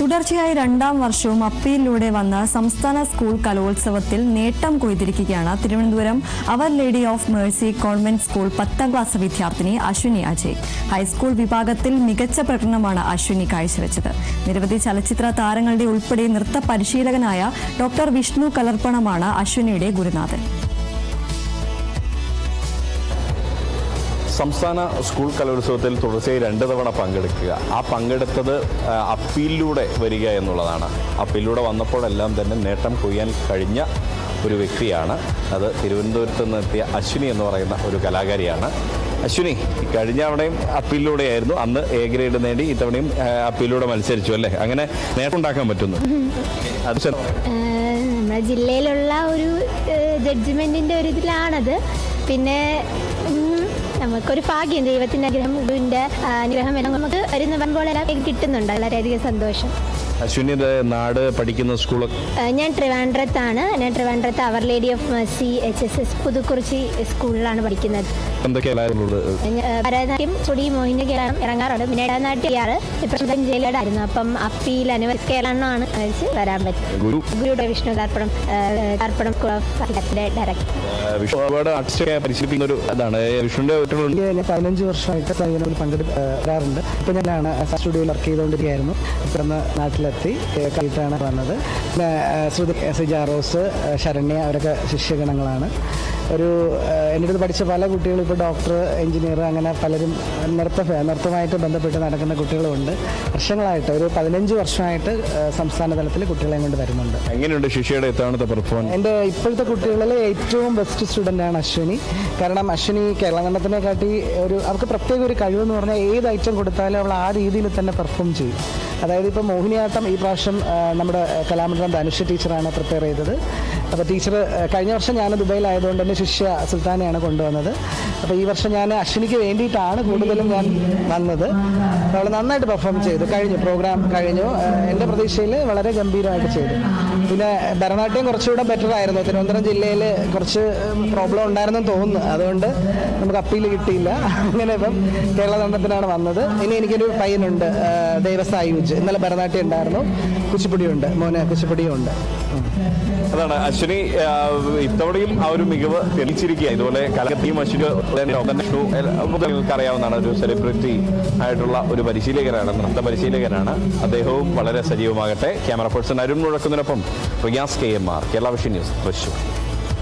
തുടർച്ചയായി രണ്ടാം വർഷവും അപ്പീലിലൂടെ വന്ന സംസ്ഥാന സ്കൂൾ കലോത്സവത്തിൽ നേട്ടം കൊയ്തിരിക്കുകയാണ് Thiruvananthapuram our lady of mercy convent school പത്താം ക്ലാസ് വിദ്യാർത്ഥിനി അശ്വിനി അജയ്. ഹൈസ്കൂൾ വിഭാഗത്തിൽ മികച്ച പ്രകടനമാണ് അശ്വിനി കാഴ്ചവെച്ചത്. നിരവധി ചലച്ചിത്ര താരങ്ങളുടെ ഉൾപ്പെടെ നൃത്ത പരിശീലകനായ ഡോക്ടർ വിഷ്ണു കലർപ്പണമാണ് അശ്വിനിയുടെ ഗുരുനാഥൻ. സംസ്ഥാന സ്കൂൾ കലോത്സവത്തിൽ തുടർച്ചയായി രണ്ട് തവണ പങ്കെടുക്കുക. ആ പങ്കെടുത്തത് അപ്പീലിലൂടെ വരിക എന്നുള്ളതാണ്. അപ്പീലിലൂടെ വന്നപ്പോഴെല്ലാം തന്നെ നേട്ടം കൊയ്യാൻ കഴിഞ്ഞ ഒരു വ്യക്തിയാണ്. അത് തിരുവനന്തപുരത്ത് നിന്നെത്തിയ അശ്വിനി എന്ന് പറയുന്ന ഒരു കലാകാരിയാണ്. അശ്വിനി കഴിഞ്ഞ തവണയും അപ്പീലിലൂടെയായിരുന്നു. അന്ന് എ ഗ്രേഡ് നേടി ഇത്തവണയും അപ്പീലിലൂടെ മത്സരിച്ചു അല്ലേ? അങ്ങനെ നേട്ടം ഉണ്ടാക്കാൻ പറ്റുന്നു. നമ്മുടെ ജില്ലയിലുള്ള ഒരു ജഡ്ജ്മെന്റിന്റെ ഒരു ഇതിലാണത്. പിന്നെ നമുക്കൊരു ഭാഗ്യം. ദൈവത്തിന്റെ അനുഗ്രഹം ഗുരുവിന്റെ അനുഗ്രഹം എല്ലാം നമുക്ക് വരുന്ന പോലെ കിട്ടുന്നുണ്ട്. വളരെയധികം സന്തോഷം. അശ്വിനിയുടെ നാട് പഠിക്കുന്ന സ്കൂൾ ഞാൻ ട്രിവാൻഡ്രത്താണ്. ഞാൻ ട്രിവാൻഡ്രത്ത് our lady of C H S S Puthukurichi സ്കൂളിലാണ് പഠിക്കുന്നത്. ഭരതനാട്യം ചുടി മോഹിനി കേരളം ഇറങ്ങാറുണ്ട്. പിന്നെ ഇടനാട്യം ചെയ്യാറ്. ഇപ്പം ജയിലായിരുന്നു അപ്പം അപ്പീൽ അനുവദിച്ച് കേരളമാണ് കഴിച്ച് വരാൻ പറ്റും ഗുരു? ഗുരുയുടെ വിഷ്ണു സ്കൂൾ ഓഫ് ഡയറക്ടർ പരിശീലിപ്പിക്കുന്ന ഒരു ഇതാണ്. വിഷ്ണുവിന്റെ ഒറ്റ എനിക്ക് ഞാൻ പതിനഞ്ച് വർഷമായിട്ട് സൈനികത്തിൽ പങ്കെടുക്കാറുണ്ട്. ഇപ്പം ഞാനാണ് സ്റ്റുഡിയോയിൽ വർക്ക് ചെയ്തുകൊണ്ടിരിക്കുകയായിരുന്നു. ഇപ്പം നാട്ടിലെത്തി കഴിഞ്ഞിട്ടാണ് വന്നത്. ശ്രുതി എസ് എ ജാറോസ് ശരണ്യ അവരൊക്കെ ശിഷ്യഗണങ്ങളാണ്. ഒരു എന്റെ അടുത്ത് പഠിച്ച പല കുട്ടികളും ഇപ്പോൾ ഡോക്ടർ എഞ്ചിനീയർ അങ്ങനെ പലരും നൃത്ത നൃത്തമായിട്ട് ബന്ധപ്പെട്ട് നടക്കുന്ന കുട്ടികളുമുണ്ട്. വർഷങ്ങളായിട്ട് ഒരു പതിനഞ്ച് വർഷമായിട്ട് സംസ്ഥാന തലത്തിൽ കുട്ടികളെ കൊണ്ട് വരുന്നുണ്ട്. എങ്ങനെയുണ്ട് ശിഷ്യയുടെ ഇത്തവണത്തെ പെർഫോമൻസ് എന്റെ ഇപ്പോഴത്തെ കുട്ടികളിൽ ഏറ്റവും ബെസ്റ്റ് സ്റ്റുഡന്റ് ആണ് അശ്വിനി. കാരണം അശ്വിനി കേരള കണ്ടത്തിനെ കാട്ടി ഒരു അവർക്ക് പ്രത്യേക ഒരു കഴിവെന്ന് പറഞ്ഞാൽ ഏത് ഐറ്റം കൊടുത്താലും അവൾ ആ രീതിയിൽ തന്നെ പെർഫോം ചെയ്യും. അതായത് ഇപ്പോൾ മോഹിനിയാട്ടം ഈ പ്രാവശ്യം നമ്മുടെ കലാമണ്ഡലം ധനുഷ ടീച്ചറാണ് പ്രിപ്പയർ ചെയ്തത്. അപ്പോൾ ടീച്ചർ കഴിഞ്ഞ വർഷം ഞാൻ ദുബൈയിലായതുകൊണ്ട് തന്നെ ശിഷ്യ സുൽത്താനെയാണ് കൊണ്ടുവന്നത്. അപ്പോൾ ഈ വർഷം ഞാൻ അശ്വിനിക്ക് വേണ്ടിയിട്ടാണ് കൂടുതലും ഞാൻ വന്നത്. അവൾ നന്നായിട്ട് പെർഫോം ചെയ്തു. കഴിഞ്ഞു പ്രോഗ്രാം കഴിഞ്ഞു. എന്റെ പ്രതീക്ഷയിൽ വളരെ ഗംഭീരമായിട്ട് ചെയ്തു. പിന്നെ ഭരണാട്യം കുറച്ചുകൂടെ ബെറ്റർ ആയിരുന്നു. തിരുവനന്തപുരം ജില്ലയിൽ കുറച്ച് പ്രോബ്ലം ഉണ്ടായിരുന്നെന്ന് തോന്നുന്നു. അതുകൊണ്ട് നമുക്ക് അപ്പീൽ കിട്ടിയില്ല. അങ്ങനെ ഇപ്പം കേരള തന്ത്രത്തിനാണ് വന്നത്. ഇനി എനിക്കൊരു പയ്യനുണ്ട് ആ, ദേവസായുജ് ഇന്നലെ ഭരതനാട്യം ഉണ്ടായിരുന്നു. കുച്ചിപ്പുടിയുണ്ട്. മോനെ കുച്ചിപ്പുടിയും ഉണ്ട് അതാണ്. അശ്വിനി ഇത്തവണയും ആ ഒരു മികവ് തെളിച്ചിരിക്കുക. ഇതുപോലെ കലകത്തിയും അശ്വിനി അറിയാവുന്നതാണ്. ഒരു സെലിബ്രിറ്റി ആയിട്ടുള്ള ഒരു പരിശീലകനാണ്. നൃത്ത പരിശീലകനാണ്. അദ്ദേഹവും വളരെ സജീവമാകട്ടെ. Camera person Arun മുഴക്കുന്നതിനൊപ്പം Riyas K M R. Kerala vision news Thrissur.